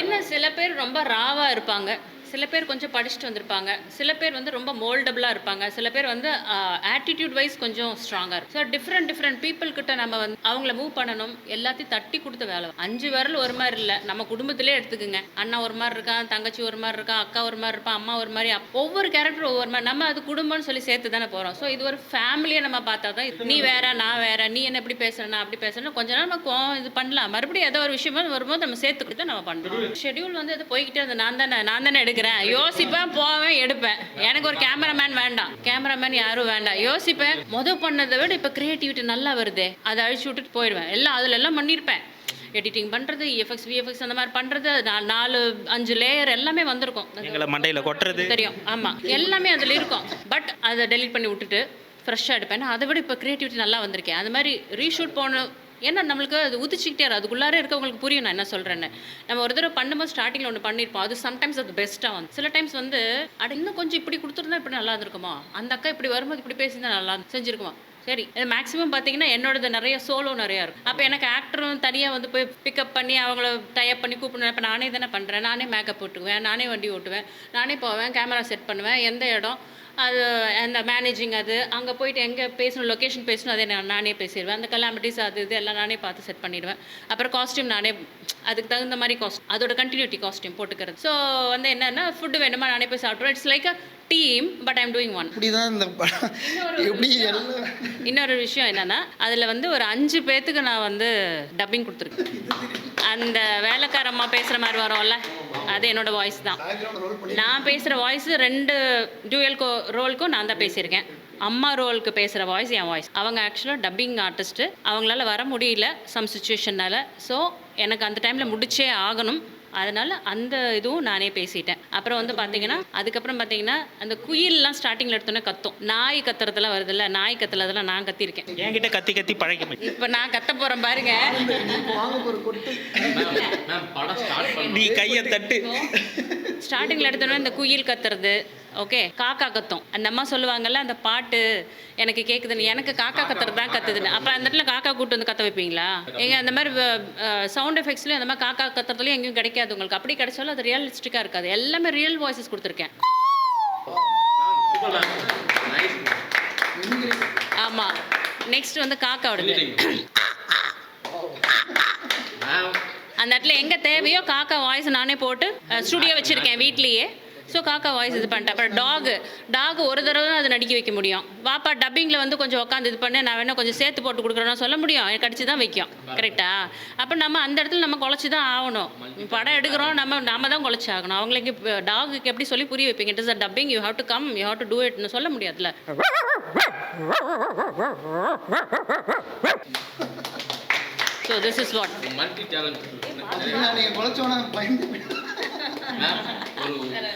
என்ன சில பேர் ரொம்ப ராவா இருப்பாங்க. சில பேர் கொஞ்சம் படிச்சுட்டு வந்திருப்பாங்க. சில பேர் வந்து ரொம்ப மோல்டபுளாக இருப்பாங்க. சில பேர் வந்து ஆட்டிடியூட் வைஸ் கொஞ்சம் ஸ்ட்ராங்காக இருக்கும் ஸோ டிஃப்ரெண்ட் டிஃப்ரெண்ட் பீப்புள் கிட்ட நம்ம வந்து அவங்கள மூவ் பண்ணணும். எல்லாத்தையும் தட்டி கொடுத்த வேலை. அஞ்சு விரல் ஒரு மாதிரி இல்லை. நம்ம குடும்பத்திலே எடுத்துக்கோங்க. அண்ணா ஒரு மாதிரி இருக்கான் தங்கச்சி ஒரு மாதிரி இருக்கான் அக்கா ஒரு மாதிரி இருப்பான் அம்மா ஒரு மாதிரி ஒவ்வொரு கேரக்டர் ஒவ்வொரு மாதிரி. நம்ம அது குடும்பம்னு சொல்லி சேர்த்து தானே போகிறோம் ஸோ இது ஒரு ஃபேமிலியை நம்ம பார்த்தா தான் நீ வேற நான் வேற நீ என்ன இப்படி பேசுற நான் அப்படி பேசுறேன்னு கொஞ்ச நேரம் நம்ம இது பண்ணலாம். மறுபடியும் ஏதோ ஒரு விஷயமா வரும்போது நம்ம சேர்த்துக்கிட்டு தான் நம்ம பண்ணுறோம். ஷெட்யூல் வந்து அது போய்கிட்டே இருந்தது. நான் தானே நான் தானே எடுக்கிறேன். யோசிப்பேன் போவேன் எடுப்பேன். எனக்கு ஒரு கேமராமேன் வேண்டாம். கேமராமேன் யாரும் வேண்டாம். யோசிப்பேன். மொதல் பண்ணதை விட இப்போ கிரியேட்டிவிட்டி நல்லா வருதே. அதை அழிச்சு விட்டுட்டு போயிடுவேன். எல்லாம் அதில் எல்லாம் பண்ணியிருப்பேன் எடிட்டிங் பண்ணுறது எஃப்எக்ஸ் விஎஃப்எக்ஸ் அந்த மாதிரி பண்ணுறது நாலு அஞ்சு லேயர் எல்லாமே வந்திருக்கும். மண்டையில் கொட்டுறது. தெரியும். ஆமாம் எல்லாமே அதில் இருக்கும். பட் அதை டெலீட் பண்ணி விட்டுட்டு ஃப்ரெஷ்ஷாக எடுப்பேன். அதை விட இப்போ க்ரியேட்டிவிட்டி நல்லா வந்திருக்கேன். அது மாதிரி ரீஷூட் போன ஏன்னா நம்மளுக்கு அது உதிச்சிக்கிட்டே இருக்கு. அதுக்குள்ளார இருக்கவங்களுக்கு புரியும் நான் என்ன சொல்கிறேன்னு நம்ம ஒரு தடவை பண்ணும்போது ஸ்டார்டிங்கில் ஒன்று பண்ணியிருப்போம். அது சம்டைம்ஸ் அது பெஸ்ட்டாக வந்து சில டைம்ஸ் வந்து அட இன்னும் கொஞ்சம் இப்படி கொடுத்துருந்தா இப்படி நல்லா இருந்திருக்குமா? அந்த அக்கா இப்படி வரும்போது இப்படி பேசியிருந்தா நல்லா இருந்து- செஞ்சிருக்குமா? சரி மேக்ஸிமம் பார்த்தீங்கன்னா என்னோடது நிறைய சோலோ நிறையா இருக்கும். அப்போ எனக்கு ஆக்டரும் தனியாக வந்து போய் பிக்கப் பண்ணி அவங்கள டயப் பண்ணி கூப்பிடணும். இப்போ நானே தானே பண்ணுறேன் நானே மேக்கப் போட்டுக்குவேன். நானே வண்டி ஓட்டுவேன். நானே போவேன். கேமரா செட் பண்ணுவேன். எந்த இடம்? அது அந்த மேனேஜிங் அது அங்கே போயிட்டு எங்கே பேசணும் லொக்கேஷன் பேசணும் அதே நான் நானே பேசிடுவேன். அந்த கலாமிட்டிஸ் அது இது எல்லாம் நானே பார்த்து செட் பண்ணிடுவேன். அப்புறம் காஸ்டியூம் நானே அதுக்கு தகுந்த மாதிரி காஸ்ட் அதோட கண்டினியூட்டி காஸ்டியூம் போட்டுக்கிறது. ஸோ வந்து என்னன்னா ஃபுட்டு வேணுமா நானே போய் சாப்பிடுவேன் it's like a team but I'm doing one இப்படிதான் இந்த படம் எப்படி இன்னொரு விஷயம் என்னன்னா அதில் வந்து ஒரு அஞ்சு பேத்துக்கு நான் வந்து டப்பிங் கொடுத்துருக்கேன். அந்த வேலைக்காரம்மா பேசுகிற மாதிரி வரும்ல? அது என்னோட வாய்ஸ் தான். நான் பேசுகிற வாய்ஸ் ரெண்டு டூயல் கோ ரோலுக்கும் நான் தான் பேசியிருக்கேன். அம்மா ரோலுக்கு பேசுகிற வாய்ஸ் என் வாய்ஸ் அவங்க ஆக்சுவலாக டப்பிங் ஆர்டிஸ்ட்டு அவங்களால வர முடியல சம் சுச்சுவேஷனால் ஸோ எனக்கு அந்த டைமில் முடிச்சே ஆகணும். அதனால அந்த இதுவும் நானே பேசிட்டேன். அப்புறம் வந்து பார்த்தீங்கன்னா அதுக்கப்புறம் பார்த்தீங்கன்னா அந்த குயில்லாம் ஸ்டார்டிங்கில் எடுத்தோன்னே கத்தும். நாய் கத்துறதுலாம் வருதுல்ல நாய் கத்துறதெல்லாம் நான் கத்திருக்கேன் என்கிட்ட கத்தி கத்தி பழகி இப்போ நான் கத்த போகிறேன் பாருங்க. நீ கையை தட்டு. ஸ்டார்டிங்கில் எடுத்தோன்னே இந்த குயில் கத்துறது ஓகே காக்கா கத்தும். அந்த அம்மா சொல்லுவாங்கல்ல அந்த பாட்டு எனக்கு கேட்குதுன்னு எனக்கு காக்கா கத்துறது தான் கத்துதுன்னு. அப்போ அந்த இடத்துல காக்கா கூட்டு வந்து கத்த வைப்பீங்களா? எங்க அந்த மாதிரி சவுண்ட் எஃபெக்ட்ஸ்லையும் அந்த மாதிரி காக்கா கத்துறதுலையும் எங்கேயும் கிடைக்காது உங்களுக்கு. அப்படி கிடைச்சாலும் அது ரியலிஸ்டிக்காக இருக்காது. எல்லாமே ரியல் வாய்ஸஸ் கொடுத்துருக்கேன். ஆமாம் நெக்ஸ்ட் வந்து காக்காவோடது. அந்த இடத்துல எங்கே தேவையோ காக்கா வாய்ஸ் நானே போட்டு ஸ்டுடியோ வச்சுருக்கேன் வீட்லேயே. ஸோ காக்கா வாய்ஸ் இது பண்ணிட்டேன். அப்புறம் டாகு டாக் ஒரு தடவை தான் அதை நடிக்க வைக்க முடியும். வாப்பா டப்பிங்கில் வந்து கொஞ்சம் உட்காந்து இது பண்ணு. நான் வேணா கொஞ்சம் சேர்த்து போட்டு கொடுக்குறேன்னு சொல்ல முடியும். எனக்கு கடிச்சு தான் வைக்கும். கரெக்டா அப்போ நம்ம அந்த இடத்துல நம்ம குழச்சி தான் ஆகணும். படம் எடுக்கிறோம். நம்ம நாம தான் குழச்சி ஆகணும். அவங்களுக்கு டாகுக்கு எப்படி சொல்லி புரிய வைப்பீங்க? It is a dubbing you have to come you have to do இட்னு சொல்ல முடியாதுல்ல? So this is what multi talent பார்த்தீங்கன்னா நீங்க குலைச்சோன்னா பயந்து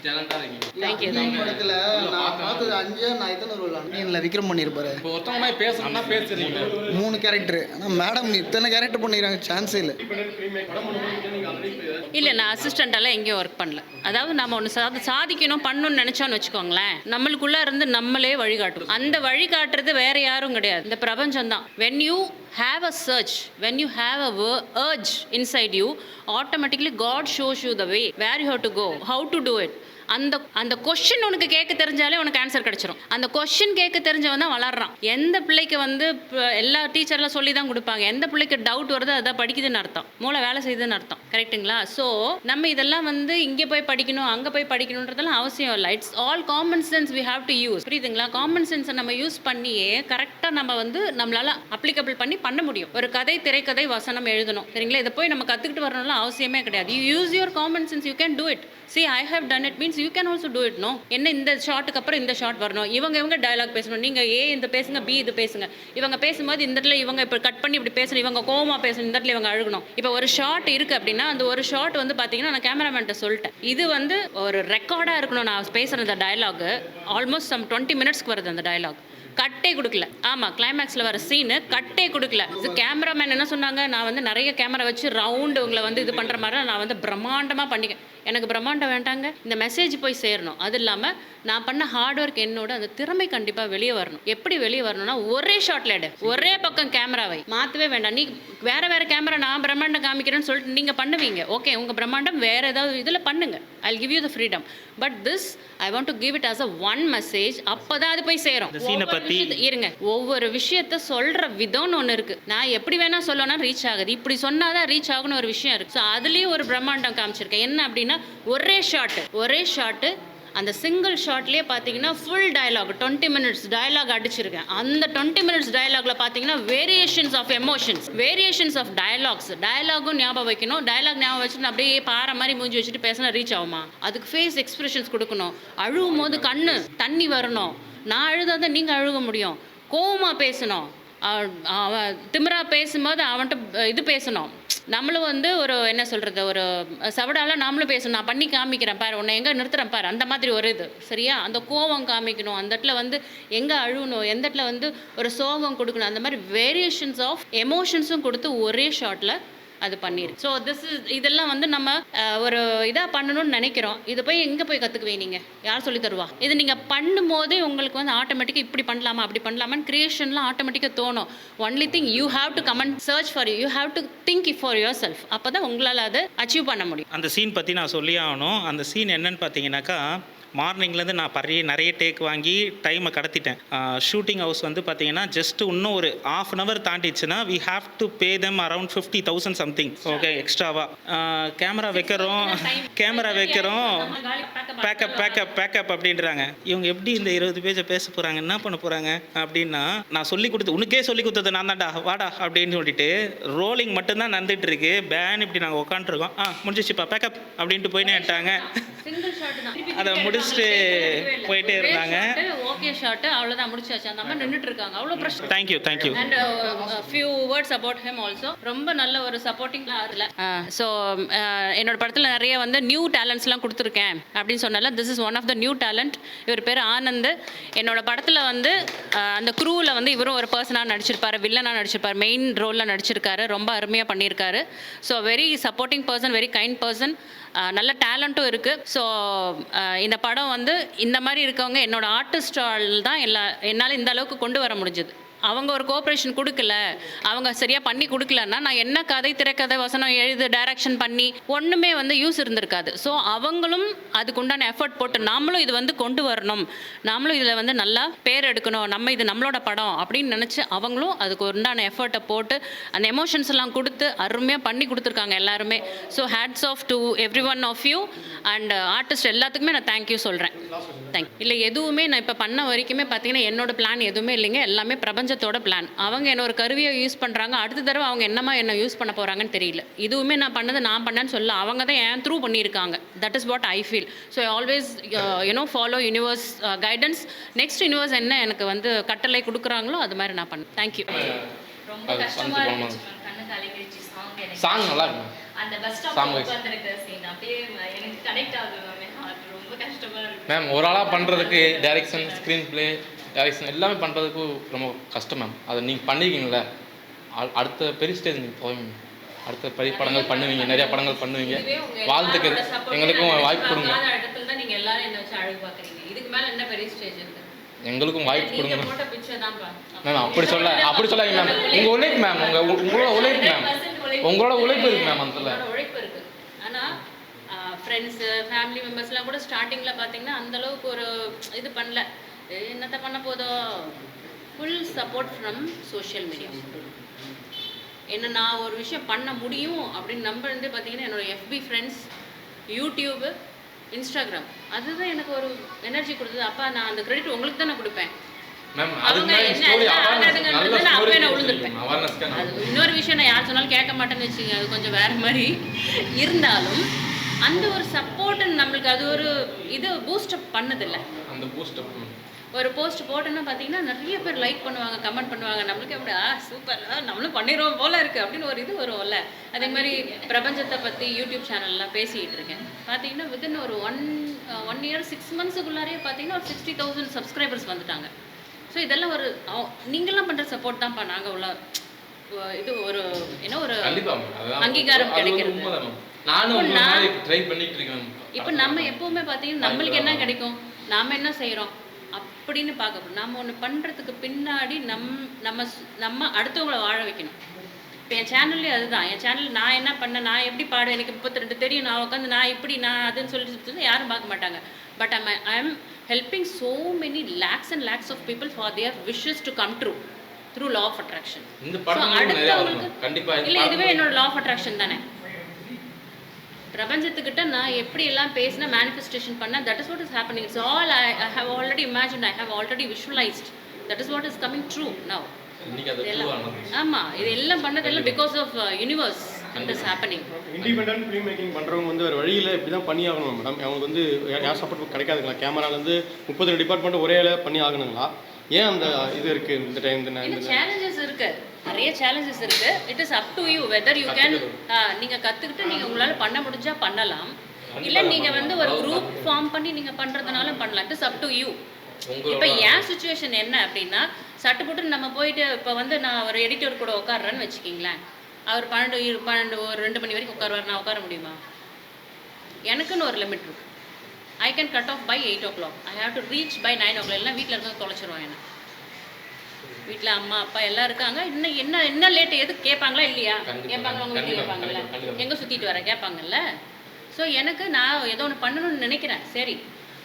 டேலண்டா இருக்கீங்க தேங்க்யூ இந்த படத்துல நான் பார்த்தது அஞ்சு நான் எத்தனை ரோல் அன்னியன்ல விக்ரம் பண்ணியிருப்பாரு இப்போ ஒருத்தவங்க மாதிரி பேசணும்னா பேசுறீங்க. மூணு கேரக்டர் மேடம் இத்தனை கேரக்டர் பண்ணிக்கிறாங்க சான்ஸே இல்லை. இல்லை நான் அசிஸ்டண்ட்டாலாம் எங்கேயும் ஒர்க் பண்ணல. அதாவது நம்ம ஒன்று சாதி சாதிக்கணும் பண்ணணும்னு நினச்சோன்னு வச்சுக்கோங்களேன் நம்மளுக்குள்ளே இருந்து நம்மளே வழிகாட்டும் அந்த வழிகாட்டுறது வேற யாரும் கிடையாது. இந்த பிரபஞ்சம் தான் when you have a search, when you have a urge inside you, automatically God shows you the way where you have to go, how to do it. அந்த அந்த கொஷின் உனக்கு கேட்க தெரிஞ்சாலே உனக்கு ஆன்சர் கிடைச்சிரும். அந்த கொஷின் கேட்க தெரிஞ்சவன் தான் வளர்றான். எந்த பிள்ளைக்கு வந்து எல்லா டீச்சர்லாம் சொல்லி தான் கொடுப்பாங்க. எந்த பிள்ளைக்கு டவுட் வருதோ அதான் படிக்குதுன்னு அர்த்தம். மூளை வேலை செய்யுதுன்னு அர்த்தம். கரெக்ட்டுங்களா ஸோ நம்ம இதெல்லாம் வந்து இங்கே போய் படிக்கணும் அங்கே போய் படிக்கணுன்றதெல்லாம் அவசியம் இல்லை. It's all common sense we have to use புரியுதுங்களா? காமன் சென்ஸை நம்ம யூஸ் பண்ணியே கரெக்டாக நம்ம வந்து நம்மளால அப்ளிகபிள் பண்ணி பண்ண முடியும். ஒரு கதை திரைக்கதை வசனம் எழுதணும். சரிங்களா? இதை போய் நம்ம கற்றுக்கிட்டு வரணும்லாம் அவசியமே கிடையாது. You use your common sense you can do it see I have done it means you can also do it no என்ன இந்த ஷார்ட்டுக்கு அப்புறம் இந்த ஷார்ட் வரணும்? இவங்க இவங்க டயலாக் பேசணும். நீங்கள் ஏ இந்த பேசுங்க பி இது பேசுங்க. இவங்க பேசும்போது இந்த இடத்துல இவங்க இப்போ கட் பண்ணி இப்படி பேசணும். இவங்க கோவமாக பேசணும். இந்த இடத்துல இவங்க அழுகணும். இப்போ ஒரு ஷார்ட் இருக்குது அப்படின்னா அந்த ஒரு ஷார்ட் வந்து பார்த்தீங்கன்னா நான் கேமராமேன்ட்ட சொல்லிட்டேன். இது வந்து ஒரு ரெக்கார்டாக இருக்கணும். நான் பேசுகிற அந்த டயலாக் ஆல்மோஸ்ட் சம் டுவெண்ட்டி மினிட்ஸ்க்கு வருது அந்த டயலாக் கட்டே கொடுக்கல. ஆமாம் கிளைமேக்ஸ்ல வர சீனு கட்டே கொடுக்கல. இது கேமராமேன் என்ன சொன்னாங்க? நான் வந்து நிறைய கேமரா வச்சு ரவுண்டு உங்களை வந்து இது பண்ணுற மாதிரி நான் வந்து பிரம்மாண்டமாக பண்ணிக்க எனக்கு பிரம்மாண்டம் வேண்டாங்க. இந்த மெசேஜ் போய் சேரணும். அது இல்லாமல் நான் பண்ண ஹார்ட் ஒர்க் என்னோட அந்த திறமை கண்டிப்பாக வெளியே வரணும். எப்படி வெளியே வரணும்னா ஒரே ஷாட்ல எடு. ஒரே பக்கம் கேமராவை மாற்றவே வேண்டாம். நீ வேற வேற கேமரா நான் பிரம்மாண்டம் காமிக்கிறேன்னு சொல்லிட்டு நீங்கள் பண்ணுவீங்க. ஓகே உங்கள் பிரம்மாண்டம் வேற ஏதாவது இதில் பண்ணுங்க. I give you the freedom but this I want to give it as a one message அப்போ தான் அது போய் சேரும். பத்தி- இருங்க. ஒவ்வொரு விஷயத்த சொல்ற விதம்னு ஒன்று இருக்கு. நான் எப்படி வேணா சொல்லணும் ரீச் ஆகுது. இப்படி சொன்னாதான் ரீச் ஆகும்னு ஒரு விஷயம் இருக்கு. ஸோ அதுலேயும் ஒரு பிரம்மாண்டம் காமிச்சிருக்கேன். என்ன அப்படின்னா ஒரே ஷாட் ஒரே ஷாட்டு அந்த சிங்கிள் ஷாட்லேயே பார்த்தீங்கன்னா full dialogue twenty minutes dialogue அடிச்சிருக்கேன். அந்த டுவெண்ட்டி மினிட்ஸ் டயலாக்ல பார்த்தீங்கன்னா variations of emotions variations of dialogues டயலாகும் ஞாபகம் வைக்கணும். டயலாக் ஞாபகம் வச்சுட்டு அப்படியே பாறை மாதிரி மூஞ்சி வச்சுட்டு பேசினா ரீச் ஆகுமா? அதுக்கு ஃபேஸ் எக்ஸ்பிரஷன்ஸ் கொடுக்கணும். அழுவும் போது கண்ணு தண்ணி வரணும். நான் அழுதாதான் நீங்கள் அழுக முடியும். கோவமாக பேசணும். அவன் அவன் திமிரா பேசும்போது அவன்கிட்ட இது பேசணும். நம்மளும் வந்து ஒரு என்ன சொல்கிறது ஒரு சவடால நாமளும் பேசணும். நான் பண்ணி காமிக்கிறேன் பாரு உன்னை எங்கே நிறுத்துறேன் பாரு அந்த மாதிரி ஒரு இது சரியா? அந்த கோவம் காமிக்கணும் அந்த இடத்துல வந்து எங்கே அழுகணும் எந்த இடத்துல வந்து ஒரு சோகம் கொடுக்கணும் அந்த மாதிரி வேரியேஷன்ஸ் ஆஃப் எமோஷன்ஸும் கொடுத்து ஒரே ஷாட்டில் அது பண்ணிருக்கு ஸோ திஸ் இஸ் இதெல்லாம் வந்து நம்ம ஒரு இதாக பண்ணணும்னு நினைக்கிறோம். இது போய் எங்கே போய் கற்றுக்குவீங்க நீங்கள் யார் சொல்லி தருவா? இது நீங்கள் பண்ணும்போதே உங்களுக்கு வந்து ஆட்டோமேட்டிக்காக இப்படி பண்ணலாமா அப்படி பண்ணலாமான்னு கிரியேஷன்லாம் ஆட்டோமேட்டிக்காக தோணும். Only thing you have to come and search for you you have to think for yourself அப்போ தான் உங்களால் அதை அச்சீவ் பண்ண முடியும். அந்த சீன் பற்றி நான் சொல்லி ஆகணும். அந்த சீன் என்னன்னு பார்த்தீங்கன்னாக்கா மார்னிங்லேருந்து நான் பறைய நிறைய டேக் வாங்கி டைமை கடத்திட்டேன். ஷூட்டிங் ஹவுஸ் வந்து பார்த்தீங்கன்னா ஜஸ்ட் இன்னும் ஒரு half an hour தாண்டிச்சுன்னா we have to pay them around fifty thousand something okay எக்ஸ்ட்ராவா கேமரா வைக்கிறோம். கேமரா வைக்கிறோம். பேக்கப் பேக்கப் பேக்கப் அப்படின்றாங்க. இவங்க எப்படி இந்த இருபது பேஜை பேச போகிறாங்க என்ன பண்ண போகிறாங்க அப்படின்னா நான் சொல்லி கொடுத்து உனக்கே சொல்லி கொடுத்தது நான் தான்டா வாடா அப்படின்னு சொல்லிட்டு ரோலிங் மட்டும்தான் நடந்துட்டு இருக்கு. பேன் இப்படி நாங்கள் உட்காந்துருக்கோம் ஆ முடிஞ்சிச்சுப்பா பேக்கப் அப்படின்ட்டு போயினே விட்டாங்க சிங்கிள் ஷாட் தான். அதை முடிச்சுட்டு போயிட்டே இருந்தாங்க. ஓகே ஷாட் அவ்வளோதான் முடிச்சாச்சு அந்த அம்மா நின்றுட்டு இருக்காங்க. அவ்வளோ பிரச்சனை thank you thank you and few words about him also ரொம்ப நல்ல ஒரு சப்போர்ட்டிங்லாம் அதில் ஸோ என்னோட படத்தில் நிறைய வந்து நியூ டேலண்ட்ஸ்லாம் கொடுத்துருக்கேன் அப்படின்னு சொன்னால this is one of the new talent இவர் பேர் ஆனந்த். என்னோட படத்தில் வந்து அந்த க்ரூவில் வந்து இவரும் ஒரு பர்சனாக நடிச்சிருப்பாரு வில்லனாக நடிச்சிருப்பாரு மெயின் ரோலில் நடிச்சிருக்காரு. ரொம்ப அருமையாக பண்ணியிருக்காரு. So very supporting person very kind person நல்ல டேலண்ட்டும் இருக்குது ஸோ இந்த படம் வந்து இந்த மாதிரி இருக்கவங்க என்னோட ஆர்டிஸ்டால் தான் எல்லா என்னால் இந்த அளவுக்கு கொண்டு வர முடிஞ்சது. அவங்க ஒரு கோஆப்ரேஷன் கொடுக்கல அவங்க சரியாக பண்ணி கொடுக்கலன்னா நான் என்ன கதை திரைக்கதை வசனம் எழுது டைரக்ஷன் பண்ணி ஒன்றுமே வந்து யூஸ் இருந்திருக்காது. ஸோ அவங்களும் அதுக்குண்டான எஃபர்ட் போட்டு நாமளும் இது வந்து கொண்டு வரணும். நாமளும் இதில் வந்து நல்லா பேர் எடுக்கணும். நம்ம இது நம்மளோட படம் அப்படின்னு நினச்சி அவங்களும் அதுக்கு உண்டான எஃபர்ட்டை போட்டு அந்த எமோஷன்ஸ் எல்லாம் கொடுத்து அருமையாக பண்ணி கொடுத்துருக்காங்க எல்லாருமே. So hats off to every one of you and artist எல்லாத்துக்குமே நான் தேங்க்யூ சொல்கிறேன் தேங்க் இல்லை எதுவுமே நான் இப்போ பண்ண வரைக்குமே பார்த்தீங்கன்னா என்னோட பிளான் எதுவுமே இல்லைங்க. எல்லாமே பிரபஞ்சத்தோட பிளான் அவங்க என்ன ஒரு கருவியை யூஸ் பண்ணுறாங்க அடுத்த தடவை அவங்க என்னமா என்ன யூஸ் பண்ண போகிறாங்கன்னு தெரியல. இதுவுமே நான் பண்ணது நான் பண்ணேன்னு சொல்ல அவங்க தான் ஏன் த்ரூ பண்ணியிருக்காங்க. That is what I feel so always you know follow universe guidance next universe என்ன எனக்கு வந்து கட்டளை கொடுக்குறாங்களோ அது மாதிரி நான் பண்ணேன் தேங்க்யூ ரொம்ப கஷ்டமா இருந்துச்சு சாங் எனக்கு. சாங் நல்லா இருக்கும். அந்த பஸ் Song ஸ்டாப் wise. உட்காந்துருக்க சீன் அப்படியே எனக்கு கனெக்ட் ஆகுது மேம். ரொம்ப கஷ்டமா இருக்கு. மேம் ஒரு ஆளாக பண்ணுறதுக்கு டைரக்ஷன் ஸ்க்ரீன் ப்ளே டைரக்ஷன் எல்லாமே பண்ணுறதுக்கு ரொம்ப கஷ்டம் மேம் அதை நீங்கள் பண்ணிருக்கீங்களே அ- அடுத்த பெரிய ஸ்டேஜ் நீங்கள் போவீங்க அடுத்த பெரிய படங்கள் பண்ணுவீங்க நிறைய படங்கள் பண்ணுவீங்க. support எங்களுக்கும் வாய்ப்பு கொடுங்க. எங்களுக்கும் வாய்ப்பு கொடுங்க. மேம் அப்படி சொல்ல அப்படி சொல்லாதீங்க மேம் உங்கள் உழைப்பு மேம் உங்கள் உங்களோட உழைப்பு மேம் உங்களோட உழைப்பு இருக்கு மேம் அதில் ஃப்ரெண்ட்ஸ் ஃபேமிலி மெம்பர்ஸ்லாம் கூட ஸ்டார்டிங்ல பாத்தீங்கன்னா அந்த அளவுக்கு ஒரு இது பண்ணல. என்னத்த பண்ண போதோ? Full support from social media என்ன நான் ஒரு விஷயம் பண்ண முடியும் அப்படின்னு நம்பிருந்து பார்த்தீங்கன்னா என்னோட எஃபி ஃப்ரெண்ட்ஸ் யூடியூபு இன்ஸ்டாகிராம் அதுதான் எனக்கு ஒரு எனர்ஜி கொடுத்தது. அப்பா நான் அந்த கிரெடிட் உங்களுக்கு தான் நான் கொடுப்பேன் இன்னொரு விஷயம் நான் யார் சொன்னாலும் கேட்க மாட்டேன்னு வச்சுங்க அது கொஞ்சம் வேற மாதிரி இருந்தாலும் அந்த ஒரு சப்போர்ட் நம்மளுக்கு அது ஒரு இது பூஸ்டப் பண்ணதில்லை. அந்த பூஸ்டப் ஒரு போஸ்ட் போட்டோன்னா பார்த்தீங்கன்னா நிறைய பேர் லைக் பண்ணுவாங்க கமெண்ட் பண்ணுவாங்க. நம்மளுக்கு எப்படி ஆ சூப்பர் நம்மளும் பண்ணிடுவோம் போல இருக்கு. அப்படின்னு ஒரு இது வரும்ல அதே மாதிரி பிரபஞ்சத்தை பற்றி யூடியூப் சேனல்லாம் பேசிக்கிட்டு இருக்கேன். பார்த்தீங்கன்னா வித்தின் ஒரு ஒன் ஒன் இயர் சிக்ஸ் மந்த்ஸுக்குள்ளாரே பார்த்தீங்கன்னா ஒரு சிக்ஸ்டி தௌசண்ட் சப்ஸ்கிரைபர்ஸ் வந்துட்டாங்க. ஸோ இதெல்லாம் ஒரு நீங்கெல்லாம் பண்ணுற சப்போர்ட் தான்ப்பா நாங்கள் உள்ள இது ஒரு என்ன ஒரு அங்கீகாரம் கிடைக்கிறது. நானும் ட்ரை பண்ணிட்டு இருக்கேன் இப்போ நம்ம எப்பவுமே பார்த்தீங்கன்னா நம்மளுக்கு என்ன கிடைக்கும்? நாம என்ன செய்கிறோம் அப்படின்னு பார்க்க நம்ம ஒன்று பண்ணுறதுக்கு பின்னாடி நம் நம்ம நம்ம அடுத்தவங்கள வாழ வைக்கணும். இப்போ என் சேனல்லே அதுதான். என் சேனல் நான் என்ன பண்ணேன் நான் எப்படி பாடுவேன் எனக்கு முப்பத்தி ரெண்டு தெரியும் நான் உட்காந்து நான் இப்படி நான் அதுன்னு சொல்லிட்டு யாரும் பார்க்க மாட்டாங்க. But I'm I am helping so many lakhs and lakhs of people for their wishes to come true through law of attraction. இந்த So, படத்துல நிறைய வரணும் அடுத்தவங்களுக்கு இல்ல இதுவே என்னோட லா ஆஃப் அட்ராக்ஷன் தானே. பிரபஞ்சத்துக்கிட்ட நான் எப்படி எல்லாம் பேசினா மேனிஃபெஸ்டேஷன் பண்ண that is what is happening it's all I have already imagine I have already visualised that is what is coming true now இன்னைக்கு அது ட்ரூ ஆனது. ஆமா இது எல்லாம் பண்ணதெல்லாம் because of universe it is happening independent film making பண்ணுறவங்க வந்து வேறு வழியில் இப்படி தான் பண்ணி ஆகணும் மேடம் அவங்களுக்கு வந்து யா- யார் சப்போர்ட் கிடைக்காதுங்களா கேமராலேருந்து முப்பது ரெண்டு டிபார்ட்மெண்ட் ஒரே ஆளா பண்ணி ஆகணுங்களா ஏன் அந்த இது இருக்குது இந்த டைம் சேலஞ்சஸ் இருக்கு? நிறைய சேலஞ்சஸ் இருக்கு. It is up to you whether you can நீங்க கத்துக்கிட்டு நீங்க உங்களால பண்ண முடிஞ்சா பண்ணலாம். இல்ல நீங்க வந்து ஒரு குரூப் ஃபார்ம் பண்ணி நீங்க பண்றதுனால பண்ணலாம். It is up to you இப்போ என் சுச்சுவேஷன் என்ன அப்படின்னா சட்டு போட்டு நம்ம போயிட்டு இப்போ வந்து நான் ஒரு எடிட்டர் கூட உட்காடுறேன்னு வச்சுக்கிங்களேன். அவர் பன்னெண்டு பன்னெண்டு ஒரு ரெண்டு மணி வரைக்கும் உட்காருவார். நான் உட்கார முடியுமா? எனக்குன்னு ஒரு லிமிட் இருக்கு. I can cut off by eight o'clock I have to reach by nine o'clock எல்லாம் வீட்டில் இருக்க தொலைச்சிருவான் என்ன. வீட்டில் அம்மா அப்பா எல்லாம் இருக்காங்க. இன்னும் என்ன என்ன லேட் எது கேட்பாங்களா இல்லையா? கேட்பாங்களா உங்க வீட்டில் கண்டிப்பா. எங்கே சுற்றிட்டு வர கேட்பாங்கல்ல? ஸோ எனக்கு நான் ஏதோ ஒன்று பண்ணணும்னு நினைக்கிறேன். சரி.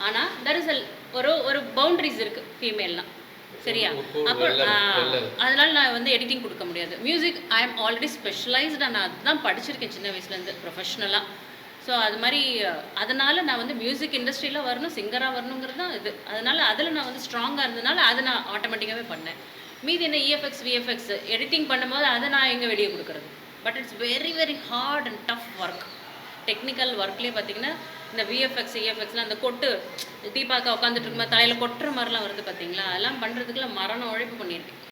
ஆனால் தர் இஸ் ஒரு ஒரு பவுண்டரிஸ் இருக்கு ஃபீமேல்லாம் சரியா? அப்போ. அதனால நான் வந்து எடிட்டிங் கொடுக்க முடியாது. Music I am already specialised நான் அதுதான் படிச்சிருக்கேன் சின்ன வயசுலேருந்து ப்ரொஃபஷ்னலாக ஸோ அது மாதிரி அதனால நான் வந்து மியூசிக் இண்டஸ்ட்ரியில் வரணும் சிங்கராக வரணுங்கிறது தான் இது. அதனால அதில் நான் வந்து ஸ்ட்ராங்காக இருந்ததுனால அதை நான் ஆட்டோமேட்டிக்காகவே பண்ணேன். மீதி என்ன இஎஃப்எக்ஸ் விஎஃப்எக்ஸ் எடிட்டிங் பண்ணும்போது அதை நான் எங்கே வெளியே கொடுக்குறது? But it's very very hard and tough work technical ஒர்க்லேயே பார்த்தீங்கன்னா இந்த விஎஃப்எக்ஸ் இஎஃப்எக்ஸ்லாம் அந்த கொட்டு தீபாக்கா உட்காந்துட்டு இருக்கும்போது தலையில் கொட்டுற மாதிரிலாம் வருது பார்த்தீங்களா அதெல்லாம் பண்ணுறதுக்குலாம் மரண உழைப்பு பண்ணியிருக்கேன்